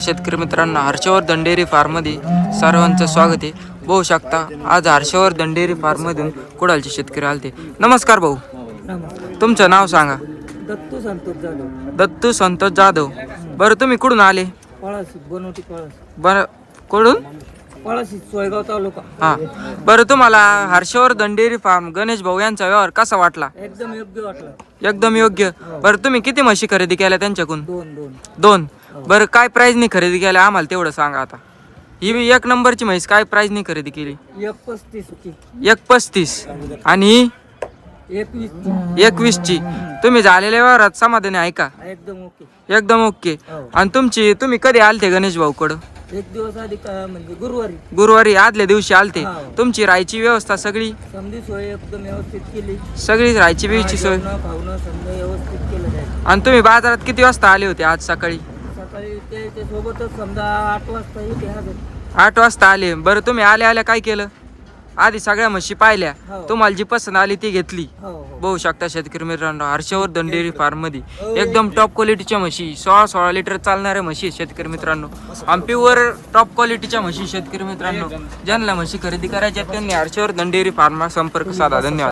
शेतकरी मित्रांनो हर्षवर्धन डेअरी फार्ममध्ये सर्वांचं स्वागत आहे. बघू शकता आज हर्षवर्धन डेअरी फार्ममधून कुडालचे शेतकरी आलते. नमस्कार भाऊ. नमस्कार. तुमचं नाव सांगा. दत्तू संतोष जाधव. दत्तू संतोष जाधव. बरं तुम्ही कुठून आले? बनवटी बरं कुठून? पळाशी सोयगाव तालुका. हां. बरं तुम्हाला हर्षवर्धन डेअरी फार्म गणेश भाऊ यांचा व्यवहार कसा वाटला? एकदम योग्य वाटलं. एकदम योग्य. बरं तुम्ही किती म्हशी खरेदी केल्या त्यांच्याकडून? दोन दोन. दोन. बरं काय प्राईजनी खरेदी केल्या? आम्हाला तेवढं सांगा आता. ही एक नंबरची म्हैस काय प्राईजनी खरेदी केली? एक पस्तीस एक पस्तीस. आणि ही? एकवीस. ची एकवीसची. तुम्ही झालेल्या व्यवहारात समाधानी आहे का? एकदम ओके. एकदम ओके. हो. आणि तुमची तुम्ही कधी आलते गणेश भाऊकडं? एक दिवस आधी का म्हणजे गुरुवारी. गुरुवारी आदल्या दिवशी आलते. हो. तुमची राहायची व्यवस्था सगळी? समधी सोय एकदम व्यवस्थित केली. सगळी राहायची बियची सोय? जेवणं, खावणं समजा व्यवस्थित केलं आणि तुम्ही बाजारात किती वाजता आले होते आज सकाळी? सकाळी त्याच्या सोबतच समजा आठ वाजता हजर आठ वाजता आले. बरं तुम्ही आल्या आल्या काय केलं? आधी सगळ्या म्हशी पाहिल्या. हो. तुम्हाला जी पसंत आली ती घेतली. हो हो. बघू शकता शेतकरी मित्रांनो हर्षवर्धन डेअरी फार्ममध्ये. एकदम टॉप क्वालिटीच्या म्हशी सोळा सोळा लिटर चालणाऱ्या म्हशी आहेत शेतकरी मित्रांनो. आणि प्युअर टॉप क्वालिटीच्या म्हशी शेतकरी मित्रांनो. ज्यांना म्हशी खरेदी करायच्या आहेत, त्यांनी हर्षवर्धन डेअरी फार्म संपर्क साधा. धन्यवाद.